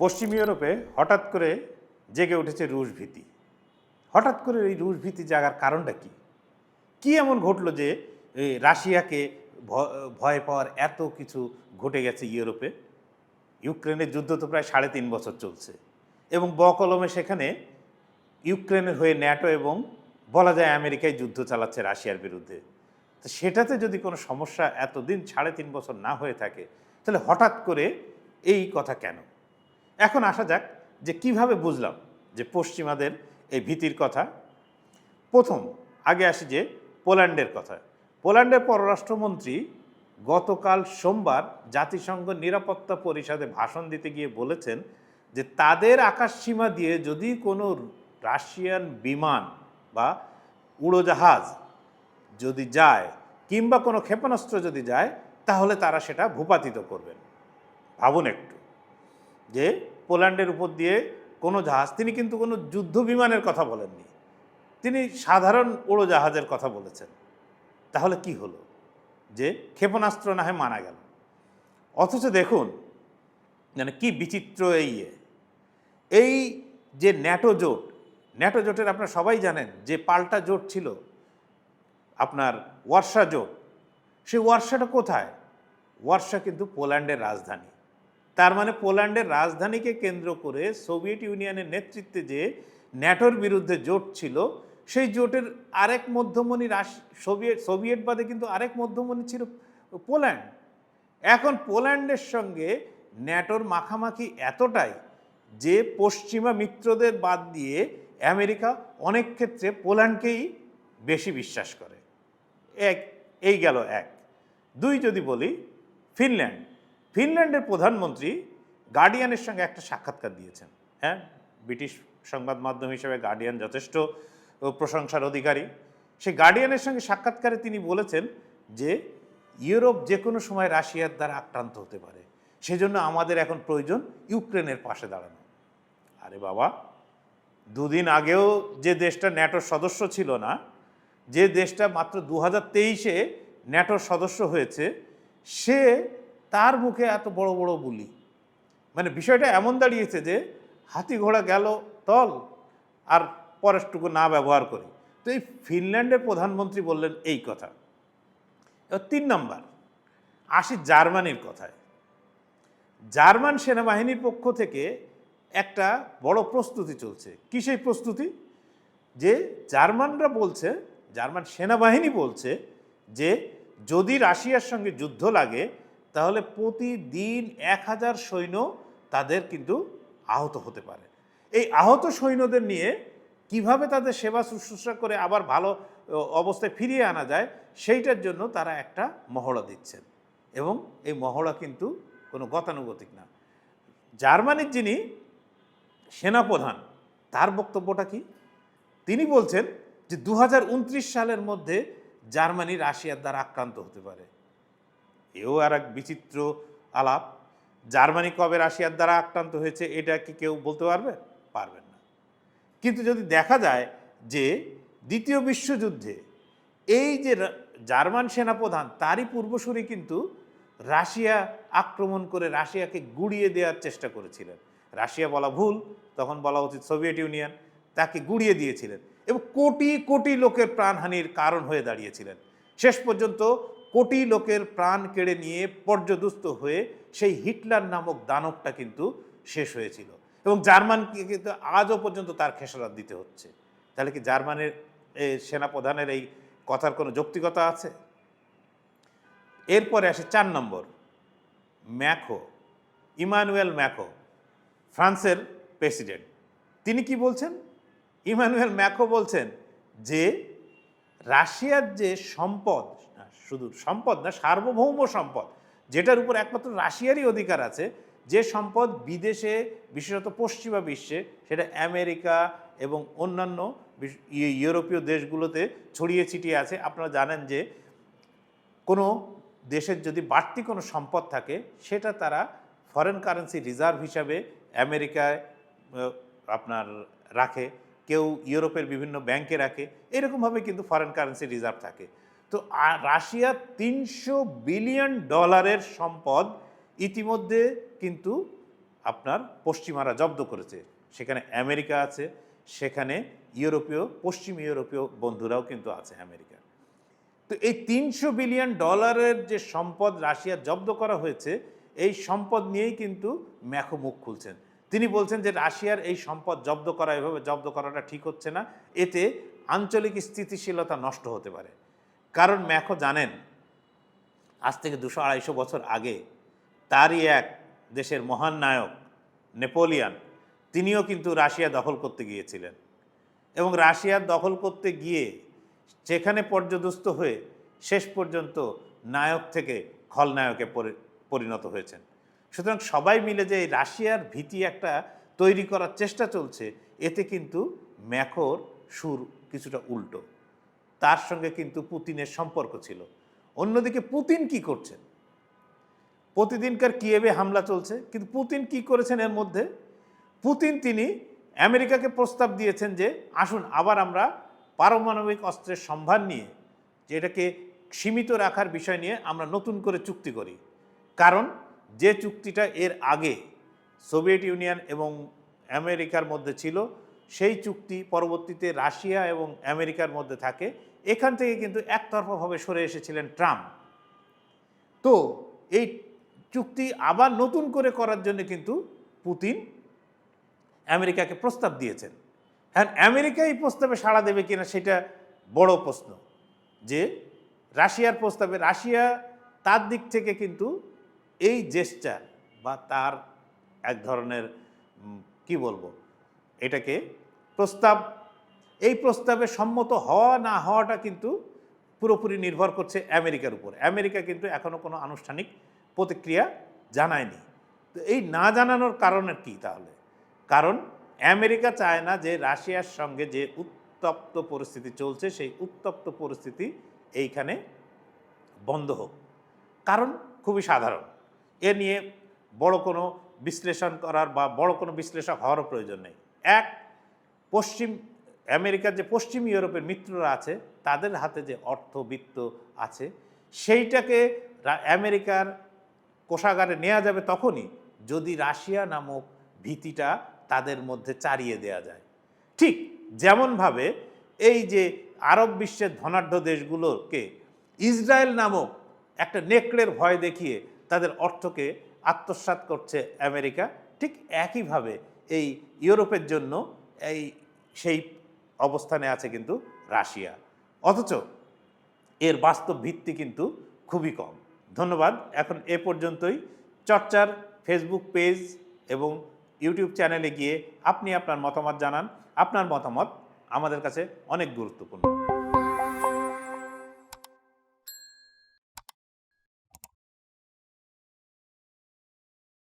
পশ্চিম ইউরোপে হঠাৎ করে জেগে উঠেছে রুশ ভীতি। হঠাৎ করে এই রুশ ভীতি জাগার কারণটা কি? কি এমন ঘটলো যে রাশিয়াকে ভয় পাওয়ার এত কিছু ঘটে গেছে ইউরোপে? ইউক্রেনের যুদ্ধ তো প্রায় সাড়ে তিন বছর চলছে এবং বকলমে সেখানে ইউক্রেনের হয়ে ন্যাটো এবং বলা যায় আমেরিকায় যুদ্ধ চালাচ্ছে রাশিয়ার বিরুদ্ধে। তো সেটাতে যদি কোনো সমস্যা এতদিন সাড়ে তিন বছর না হয়ে থাকে, তাহলে হঠাৎ করে এই কথা কেন? এখন আসা যাক যে কীভাবে বুঝলাম যে পশ্চিমাদের এই ভীতির কথা। প্রথম, আগে আসি যে পোল্যান্ডের কথা। পোল্যান্ডের পররাষ্ট্রমন্ত্রী গতকাল সোমবার জাতিসংঘ নিরাপত্তা পরিষদে ভাষণ দিতে গিয়ে বলেছেন যে তাদের আকাশসীমা দিয়ে যদি কোনো রাশিয়ান বিমান বা উড়োজাহাজ যদি যায় কিংবা কোনো ক্ষেপণাস্ত্র যদি যায়, তাহলে তারা সেটা ভূপাতিত করবেন। ভাবুন একটু। যে পোল্যান্ডের উপর দিয়ে কোনো জাহাজ, তিনি কিন্তু কোনো যুদ্ধ বিমানের কথা বলেননি। তিনি সাধারণ উড়োজাহাজের কথা বলেছেন। তাহলে কি হলো? যে ক্ষেপণাস্ত্র না হয় মানা গেল। অথচ দেখুন মানে কি বিচিত্র এই ইয়ে। এই যে ন্যাটো জোট, ন্যাটো জোটের আপনারা সবাই জানেন যে পাল্টা জোট ছিল আপনার ওয়ার্সা জোট। সেই ওয়ার্সাটা কোথায়? ওয়ার্সা কিন্তু পোল্যান্ডের রাজধানী। তার মানে পোল্যান্ডের রাজধানীকে কেন্দ্র করে সোভিয়েত ইউনিয়নের নেতৃত্বে যে ন্যাটোর বিরুদ্ধে জোট ছিল, সেই জোটের আরেক মধ্যমণি রাশ- সোভিয়েত সোভিয়েত বাদে কিন্তু আরেক মধ্যমণি ছিল পোল্যান্ড। এখন পোল্যান্ডের সঙ্গে ন্যাটোর মাখামাখি এতটাই যে পশ্চিমা মিত্রদের বাদ দিয়ে আমেরিকা অনেক ক্ষেত্রে পোল্যান্ডকেই বেশি বিশ্বাস করে। এক, এই গেল এক। দুই যদি বলি, ফিনল্যান্ড। ফিনল্যান্ডের প্রধানমন্ত্রী গার্ডিয়ানের সঙ্গে একটা সাক্ষাৎকার দিয়েছেন। হ্যাঁ ব্রিটিশ সংবাদ মাধ্যম হিসেবে গার্ডিয়ান যথেষ্ট প্রশংসার অধিকারী। সেই গার্ডিয়ানের সঙ্গে সাক্ষাৎকারে তিনি বলেছেন যে, ইউরোপ যে কোনো সময় রাশিয়ার দ্বারা আক্রান্ত হতে পারে। সেজন্য আমাদের এখন প্রয়োজন ইউক্রেনের পাশে দাঁড়ানো। আরে বাবা, দুদিন আগেও যে দেশটা ন্যাটোর সদস্য ছিল না, যে দেশটা মাত্র দু হাজার তেইশে ন্যাটোর সদস্য হয়েছে, সে তার মুখে এত বড় বড় বুলি। মানে বিষয়টা এমন দাঁড়িয়েছে যে হাতি ঘোড়া গেল তল আর পরেরটুকু না ব্যবহার করে। তো এই ফিনল্যান্ডের প্রধানমন্ত্রী বললেন এই কথা। এবার তিন নম্বর, আসি জার্মানির কথায়। জার্মান সেনাবাহিনীর পক্ষ থেকে একটা বড় প্রস্তুতি চলছে। কি সেই প্রস্তুতি? যে জার্মানরা বলছে, জার্মান সেনাবাহিনী বলছে যে যদি রাশিয়ার সঙ্গে যুদ্ধ লাগে তাহলে প্রতিদিন এক হাজার সৈন্য তাদের কিন্তু আহত হতে পারে। এই আহত সৈন্যদের নিয়ে কীভাবে তাদের সেবা শুশ্রূষা করে আবার ভালো অবস্থায় ফিরিয়ে আনা যায়, সেইটার জন্য তারা একটা মহড়া দিচ্ছেন। এবং এই মহড়া কিন্তু কোনো গতানুগতিক না। জার্মানির যিনি সেনাপ্রধান, তার বক্তব্যটা কি? তিনি বলছেন যে দু হাজার উনত্রিশ সালের মধ্যে জার্মানি রাশিয়ার দ্বারা আক্রান্ত হতে পারে। এও আর এক বিচিত্র আলাপ। জার্মানি কবে রাশিয়ার দ্বারা আক্রান্ত হয়েছে এটা কি কেউ বলতে পারবে? পারবেন না। কিন্তু যদি দেখা যায় যে দ্বিতীয় বিশ্বযুদ্ধে এই যে জার্মান সেনাপ্রধান, তারই পূর্বসূরি কিন্তু রাশিয়া আক্রমণ করে রাশিয়াকে গুড়িয়ে দেওয়ার চেষ্টা করেছিলেন। রাশিয়া বলা ভুল, তখন বলা উচিত সোভিয়েত ইউনিয়ন তাকে গুড়িয়ে দিয়েছিলেন এবং কোটি কোটি লোকের প্রাণহানির কারণ হয়ে দাঁড়িয়েছিলেন। শেষ পর্যন্ত কোটি লোকের প্রাণ কেড়ে নিয়ে পর্যদুস্ত হয়ে সেই হিটলার নামক দানবটা কিন্তু শেষ হয়েছিল। এবং জার্মানকে কিন্তু আজও পর্যন্ত তার খেসারত দিতে হচ্ছে। তাহলে কি জার্মানের সেনাপ্রধানের এই কথার কোনো যৌক্তিকতা আছে? এরপরে আসে চার নম্বর, ম্যাখো, ইমানুয়েল ম্যাখো, ফ্রান্সের প্রেসিডেন্ট। তিনি কি বলছেন? ইমানুয়েল ম্যাখো বলছেন যে, রাশিয়ার যে সম্পদ শুধু সম্পদ না, সার্বভৌম সম্পদ, যেটার উপর একমাত্র রাশিয়ারই অধিকার আছে, যে সম্পদ বিদেশে, বিশেষত পশ্চিমা বিশ্বে, সেটা আমেরিকা এবং অন্যান্য ইউরোপীয় দেশগুলোতে ছড়িয়ে ছিটিয়ে আছে। আপনারা জানেন যে কোনো দেশের যদি বাড়তি কোনো সম্পদ থাকে, সেটা তারা ফরেন কারেন্সি রিজার্ভ হিসাবে আমেরিকায় আপনার রাখে, কেউ ইউরোপের বিভিন্ন ব্যাংকে রাখে। এরকমভাবে কিন্তু ফরেন কারেন্সি রিজার্ভ থাকে। তো রাশিয়া তিনশো বিলিয়ন ডলারের সম্পদ ইতিমধ্যে কিন্তু আপনার পশ্চিমারা জব্দ করেছে। সেখানে আমেরিকা আছে, সেখানে ইউরোপীয়, পশ্চিম ইউরোপীয় বন্ধুরাও কিন্তু আছে আমেরিকা তো এই তিনশো বিলিয়ন ডলারের যে সম্পদ রাশিয়া জব্দ করা হয়েছে, এই সম্পদ নিয়েই কিন্তু ম্যাখো মুখ খুলছেন। তিনি বলছেন যে রাশিয়ার এই সম্পদ জব্দ করা, এভাবে জব্দ করাটা ঠিক হচ্ছে না। এতে আঞ্চলিক স্থিতিশীলতা নষ্ট হতে পারে। কারণ ম্যাখো জানেন, আজ থেকে দুশো আড়াইশো বছর আগে তারই এক দেশের মহান নায়ক, নেপোলিয়ান, তিনিও কিন্তু রাশিয়া দখল করতে গিয়েছিলেন। এবং রাশিয়ার দখল করতে গিয়ে সেখানে পর্যদস্ত হয়ে শেষ পর্যন্ত নায়ক থেকে খলনায়কে পরিণত হয়েছেন। সুতরাং সবাই মিলে যে রাশিয়ার ভীতি একটা তৈরি করার চেষ্টা চলছে, এতে কিন্তু ম্যাকোর সুর কিছুটা উল্টো। তার সঙ্গে কিন্তু পুতিনের সম্পর্ক ছিল। অন্যদিকে পুতিন কি করছেন প্রতিদিনকার কিয়েভে হামলা চলছে, কিন্তু পুতিন কি করেছেন এর মধ্যে? পুতিন তিনি আমেরিকাকে প্রস্তাব দিয়েছেন যে, আসুন আবার আমরা পারমাণবিক অস্ত্রের সম্ভার নিয়ে, যেটাকে সীমিত রাখার বিষয় নিয়ে আমরা নতুন করে চুক্তি করি। কারণ যে চুক্তিটা এর আগে সোভিয়েত ইউনিয়ন এবং আমেরিকার মধ্যে ছিল, সেই চুক্তি পরবর্তীতে রাশিয়া এবং আমেরিকার মধ্যে থাকে। এখান থেকে কিন্তু একতরফাভাবে সরে এসেছিলেন ট্রাম্প। তো এই চুক্তি আবার নতুন করে করার জন্য কিন্তু পুতিন আমেরিকাকে প্রস্তাব দিয়েছেন। হ্যাঁ আমেরিকা এই প্রস্তাবে সাড়া দেবে কিনা সেটা বড় প্রশ্ন যে রাশিয়ার প্রস্তাবে, রাশিয়া তার দিক থেকে কিন্তু এই জেস্টার বা তার এক ধরনের কি বলব, এটাকে প্রস্তাব এই প্রস্তাবে সম্মত হওয়া না হওয়াটা কিন্তু পুরোপুরি নির্ভর করছে আমেরিকার উপর। আমেরিকা কিন্তু এখনও কোনো আনুষ্ঠানিক প্রতিক্রিয়া জানায়নি। তো এই না জানানোর কারণ কি তাহলে? কারণ আমেরিকা চায় না যে রাশিয়ার সঙ্গে যে উত্তপ্ত পরিস্থিতি চলছে, সেই উত্তপ্ত পরিস্থিতি এইখানে বন্ধ হোক। কারণ খুবই সাধারণ। এ নিয়ে বড় কোনো বিশ্লেষণ করার বা বড় কোনো বিশ্লেষক হওয়ারও প্রয়োজন নেই। এক, পশ্চিম আমেরিকার যে পশ্চিম ইউরোপের মিত্ররা আছে, তাদের হাতে যে অর্থবিত্ত আছে, সেইটাকে আমেরিকার কোষাগারে নেওয়া যাবে তখনই যদি রাশিয়া নামক ভীতিটা তাদের মধ্যে চারিয়ে দেয়া যায়। ঠিক যেমনভাবে এই যে আরব বিশ্বের ধনাঢ্য দেশগুলোকে ইসরায়েল নামক একটা নেকড়ের ভয় দেখিয়ে তাদের অর্থকে আত্মসাৎ করছে আমেরিকা, ঠিক একইভাবে এই ইউরোপের জন্য এই সেই অবস্থানে আছে কিন্তু রাশিয়া। অথচ এর বাস্তব ভিত্তি কিন্তু খুবই কম। ধন্যবাদ। এখন এ পর্যন্তই। চর্চার ফেসবুক পেজ এবং ইউটিউব চ্যানেলে গিয়ে আপনি আপনার মতামত জানান। আপনার মতামত আমাদের কাছে অনেক গুরুত্বপূর্ণ।